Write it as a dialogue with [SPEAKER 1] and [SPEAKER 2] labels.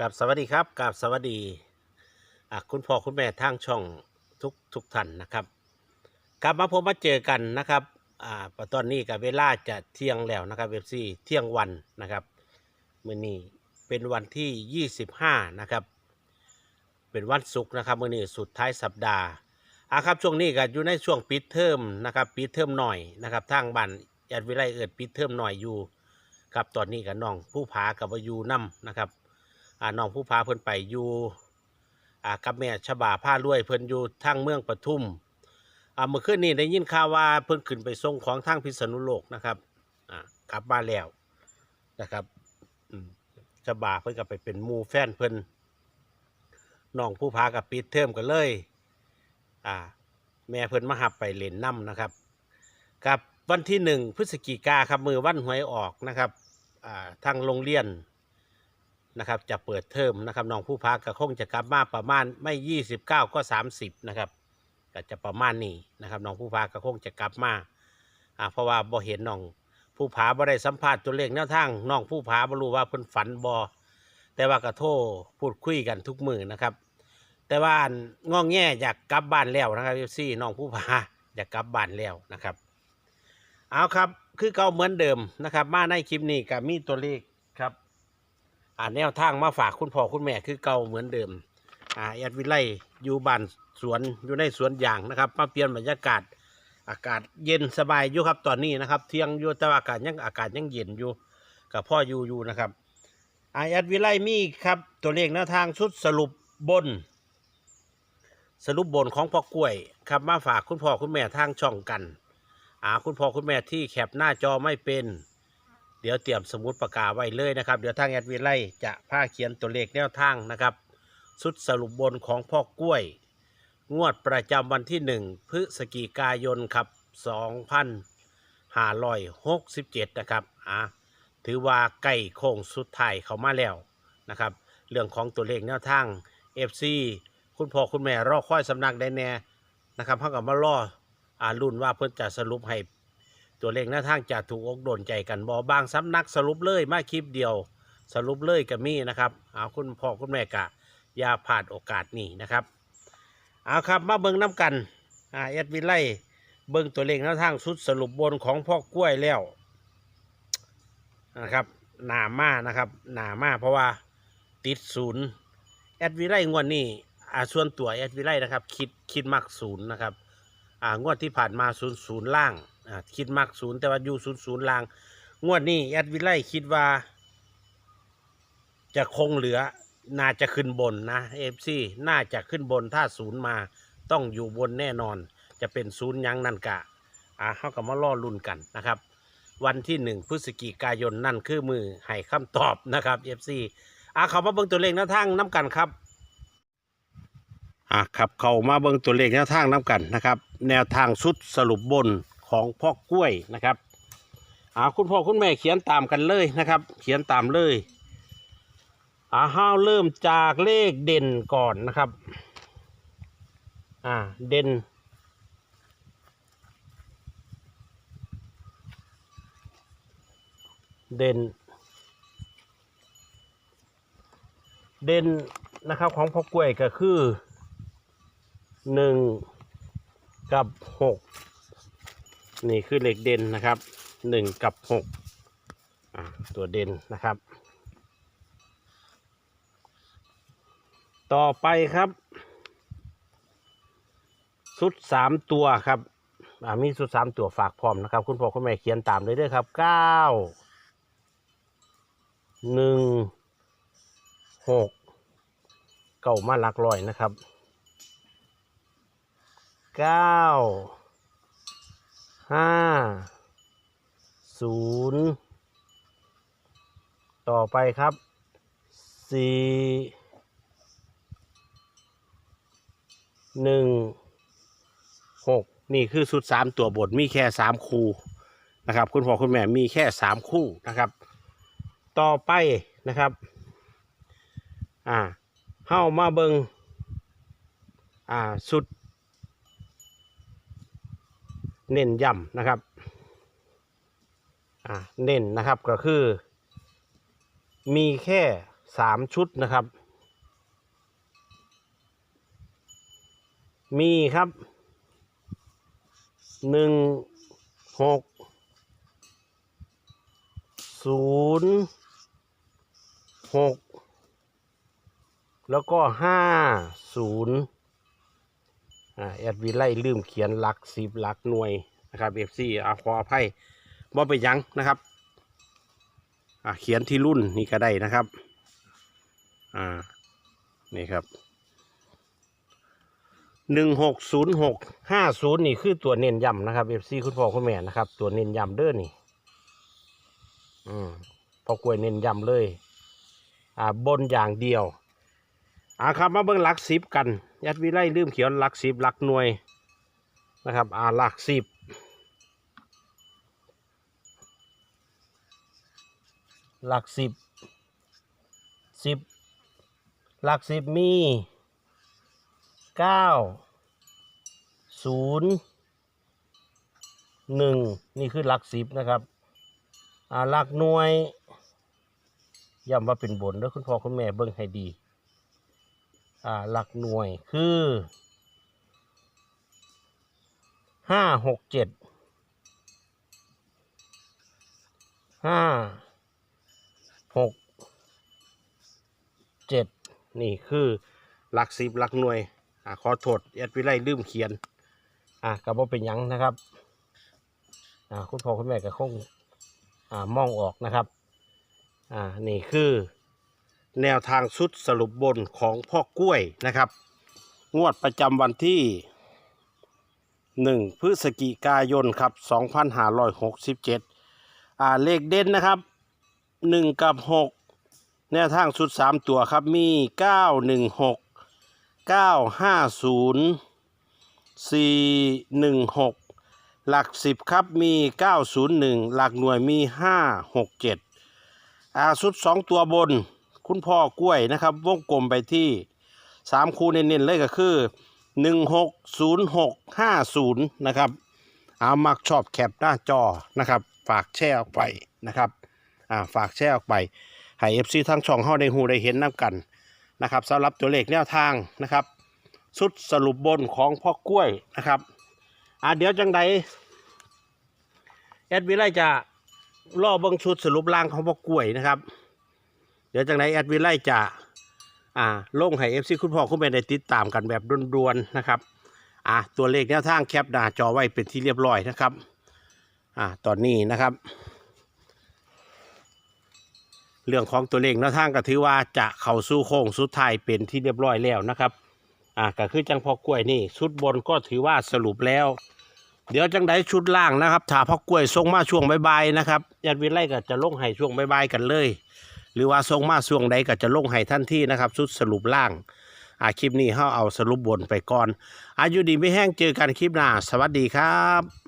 [SPEAKER 1] กับสวัสดีครับกับสวัสดีคุณพ่อคุณแม่ทางช่องทุกทุกท่านนะครับกลับมาพบมาเจอกันนะครับอ่าตอนนี้กับเวลาจะเที่ยงแล้วนะครับเอฟซีเที่ยงวันนะครับมื้อนี้เป็นวันที่ 25 นะครับ เป็นวันศุกร์นะครับมื้อนี้สุดท้ายสัปดาห์อะครับช่วงนี้ก็อยู่ในช่วงปิดเทอมนะครับปิดเทอมหน่อยนะครับทางบ้านยัดวิไลเอิดปิดเทอมหน่อยอยู่ครับตอนนี้กับน้องผู้ผากับวายูน้ำนะครับ อ่าน้องผู้พาเพิ่นไปอยู่อ่ากับแม่ฉบาผ้ารวยเพิ่นอยู่ทางเมืองปทุมอ่าเมื่อคืนนี้ได้ยินข่าวว่าเพิ่นขึ้นไปส่งของทางพิษณุโลกนะครับอ่ากลับมาแล้วนะครับอืมฉบาเพิ่นก็ไปเป็นหมู่แฟนเพิ่นน้องผู้พากับปิดเทอมกันเลยอ่าแม่เพิ่นมาหับไปเล่นน้ำนะครับ กับวันที่หนึ่งพฤศจิกาครับมือวันหวยออกนะครับอ่าทางโรงเรียน นะครับจะเปิดเทอมนะครับน้องผู้พักก็คงจะกลับมาประมาณไม่ 29 ก็ 30 นะครับก็จะประมาณนี้นะครับน้องผู้พักก็คงจะกลับมาอ่าเพราะว่าบ่เห็นน้องผู้ผาบ่ได้สัมภาษณ์ตัวเลขแนวทางน้องผู้ผาบ่รู้ว่าเพิ่นฝันบ่แต่ว่าก็โทรพูดคุยกันทุกมือนะครับ แต่ว่าอันงอแง่อยากกลับบ้านแล้วนะครับซี่น้องผู้ผาอยากกลับบ้านแล้วนะครับ เอาครับคือเก่าเหมือนเดิมนะครับ มาในคลิปนี้ก็มีตัวเลข อ่าแนวทางมาฝากคุณพ่อคุณแม่คือเก่าเหมือนเดิมอ่าแอดวิไลอยู่บ้านสวนอยู่ในสวนยางนะครับมาเปลี่ยนบรรยากาศ อากาศเย็นสบายอยู่ครับตอนนี้นะครับ เที่ยงอยู่แต่ว่าอากาศยังอากาศยังเย็นอยู่กับพ่ออยู่อยู่นะครับอ่าแอดวิไลมีครับตัวเลขแนวทางชุดสรุปบน สรุปบนของพ่อกล้วยครับมาฝากคุณพ่อคุณแม่ทางช่องกันอ่าคุณพ่อคุณแม่ที่แคปหน้าจอไม่เป็น เดี๋ยวเตรียมสมุดปากกาไว้เลยนะครับ เดี๋ยวทางแอดวิไลจะพาเขียนตัวเลขแนวทางนะครับสุดสรุปบนของพ่อกล้วย งวดประจำวันที่ 1 พฤศจิกายนครับ 2567 นะครับอะถือว่าใกล้โค้งสุดท้ายเขามาแล้วนะครับ เรื่องของตัวเลขแนวทาง FC คุณพ่อคุณแม่รอค่อยสำนักได้แน่นะครับเท่ากับมารออ่ารุ่นว่าเพิ่นจะสรุปให้ ตัวเลขหน้าทางจะถูกอกโดนใจกันบอบางสำนักสรุปเลยมาคลิปเดียว สรุปเลยก็มีนะครับเอาคุณพ่อคุณแม่กะอย่าพลาดโอกาสนี้นะครับเอาครับมาเบิ่งน้ำกันอ่าเอ็ดวิไลเบิ่งตัวเลขหน้าทางสุดสรุปบนของพ่อกล้วยแล้วนะครับหนามานะครับหนามาเพราะว่าติดศูนย์แอดวิไลงวดนี้อ่าส่วนตัวแอดวิไลนะครับ คิดคิดมักศูนย์นะครับอ่างวดที่ผ่านมาศูนย์ศูนย์ล่าง อ่าคิดมักศูนย์แต่ว่าอยู่ศูนย์ศูนย์ล่าง งวดนี้แอดวิไลคิดว่า จะคงเหลือ น่าจะขึ้นบนนะเอฟซีน่าจะขึ้นบนถ้าศูนย์มาต้องอยู่บนแน่นอน จะเป็นศูนย์ยังนั่นกะอ่าเขากับมาล่อลุ่นกันนะครับ วันที่หนึ่งพฤศจิกายนนั่นคือมือให้คำตอบนะครับเอฟซีอ่าเขามาเบิ่งตัวเลขแนวทางน้ำกันครับอะครับเข้ามาเบิ่งตัวเลขแนวทางน้ำกันนะครับ แนวทางชุดสรุปบน ของพ่อกล้วยนะครับอ่าคุณพ่อคุณแม่เขียนตามกันเลยนะครับ เขียนตามเลยอ่าห้าวเริ่มจากเลขเด่นก่อนนะครับอ่าเด่นเด่นเด่นนะครับของพ่อกล้วยก็คือหนึ่งกับหก นี่คือเหล็กเด่นนะครับหนึ่งกับหกตัวเด่นนะครับ ต่อไปครับชุดสามตัวครับมีชุดสามตัวฝากพร้อมนะครับ คุณพ่อคุณแม่เขียนตามเลยด้วยครับเก้าหนึ่งหกเก้ามาหลักร้อยนะครับเก้า ห้าศูนย์ต่อไปครับสี่หนึ่งหกนี่คือสุดสามตัวบทมีแค่สามคู่นะครับ คุณพ่อคุณแม่มีแค่สามคู่นะครับ ต่อไปนะครับอ่าเข้ามาเบิงอ่าสุด เน้นย้ำนะครับอ่าเน้นนะครับก็คือ มีแค่สามชุดนะครับ มีครับหนึ่งหกศูนย์หกแล้วก็ห้าศูนย์ แอดวีไล่ลืมเขียนหลักสิบหลักหน่วยนะครับเอฟซีอาขออภัยบ่ไปยังนะครับเขียนที่รุ่นนี่ก็ได้นะครับอ่านี่ครับหนึ่งหกศูนย์หกห้าศูนย์นี่คือตัวเน้นย้ำนะครับเอฟซีคุณพ่อคุณแม่นะครับ ตัวเน้นย้ำเด้อนี่อืมพอกล้วยเน้นย้ำเลย อ่าบนอย่างเดียว อ่าครับมาเบิ่งหลักสิบกัน ยัดวิไลลืมเขียนหลักสิบหลักหน่วยนะครับอ่าหลักสิบหลักสิบสิบหลักสิบมีเก้าศูนย์หนึ่งนี่คือหลักสิบนะครับอ่าหลักหน่วยย้ำว่าเป็นบนแล้วคุณพ่อคุณแม่เบิ่งให้ดี อ่าหลักหน่วยคือห้าหกเจ็ดห้าหกเจ็ดนี่คือหลักสิบหลักหน่วยอ่าขอโทษแอดวิไลลืมเขียนอ่ากับว่าเป็นยังนะครับอ่าคุณพ่อคุณแม่ก็คงอ่ามองออกนะครับอ่านี่คือ แนวทางชุดสรุปบนของพ่อกล้วยนะครับ งวดประจำวันที่ 1 พฤศจิกายนครับ 2567 อ่าเลขเด่นนะครับ 1 กับ 6 แนวทางชุด 3 ตัวครับมี 916 950 416 หลัก 10 ครับมี 901 หลักหน่วยมี 567อ่าสุดสองตัวบน คุณพ่อกล้วยนะครับ วงกลมไปที่สามคูเน้นๆเลยก็คือหนึ่งหกศูนย์หกห้าศูนย์นะครับ เอามักชอบแคปหน้าจอนะครับ ฝากแชร์ออกไปนะครับอ่าฝากแชร์ออกไป ให้เอฟซีทั้งช่องเฮาได้หูได้เห็นน้ำกันนะครับสำหรับตัวเลขแนวทางนะครับสุดสรุปบนของพ่อกล้วยนะครับอ่าเดี๋ยวจังใดแอดวิไลจะล่อเบิ้งชุดสรุปล่างของพ่อกล้วยนะครับ เดี๋ยวจากนั้นแอดวิไลจะอ่าลงให้เอฟซีคุณพ่อคุณแม่ได้ติดตามกันแบบด่วนๆนะครับอ่าตัวเลขแนวทางแคปหน้าจอไว้เป็นที่เรียบร้อยนะครับอ่าตอนนี้นะครับ เรื่องของตัวเลขแนวทางก็ถือว่าจะเข้าสู่โค้งสุดท้ายเป็นที่เรียบร้อยแล้วนะครับอ่าก็คือจังพอกล้วยนี่ชุดบนก็ถือว่าสรุปแล้ว เดี๋ยวจังไดชุดล่างนะครับถ้าพอกล้วยส่งมาช่วงบ่ายๆนะครับญาติวิไลก็จะลงให้ช่วงบ่ายๆกันเลย หรือว่าทรงมาส่วงใดก็จะลงให้ท่านที่นะครับสุดสรุปล่างอาคลิปนี้เขาเอาสรุปบนไปก่อน อายุดีไม่แห้งเจอกันคลิปหน้า สวัสดีครับ